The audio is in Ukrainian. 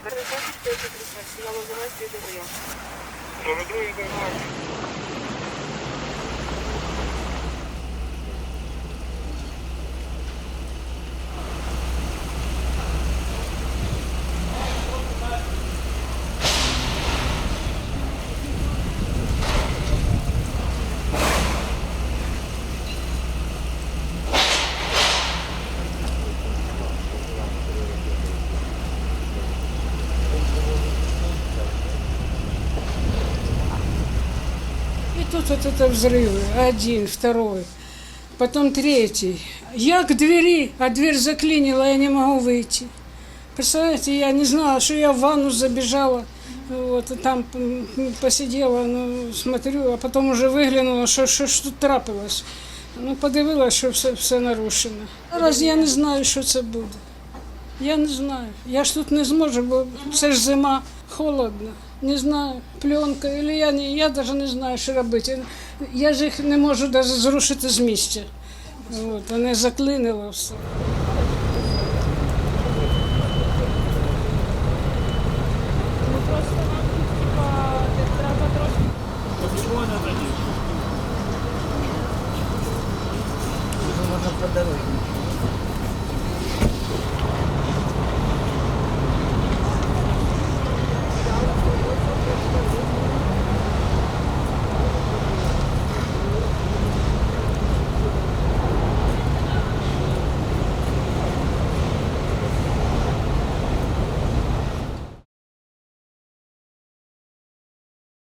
Стоїть сигнал визиває свій прийом. 42 нормально. тут вот это взрывы. Один, второй. Потом третий. Я к двери, а дверь заклинила, я не могу выйти. Представляете, я не знала, что я в ванну забежала. Вот, и там м, м, посидела, ну, смотрю, а потом уже виглянула, що, що ж тут трапилось. Ну, подивилася, що все, все нарушено. Зараз я не знаю, що це буде. Я не знаю. Я ж тут не зможу, бо це ж зима, холодно. Не знаю, пленка, или я, не, я навіть не знаю, що робити. Я ж їх не можу навіть зрушити з місця. От, вони заклинило все. Можна по.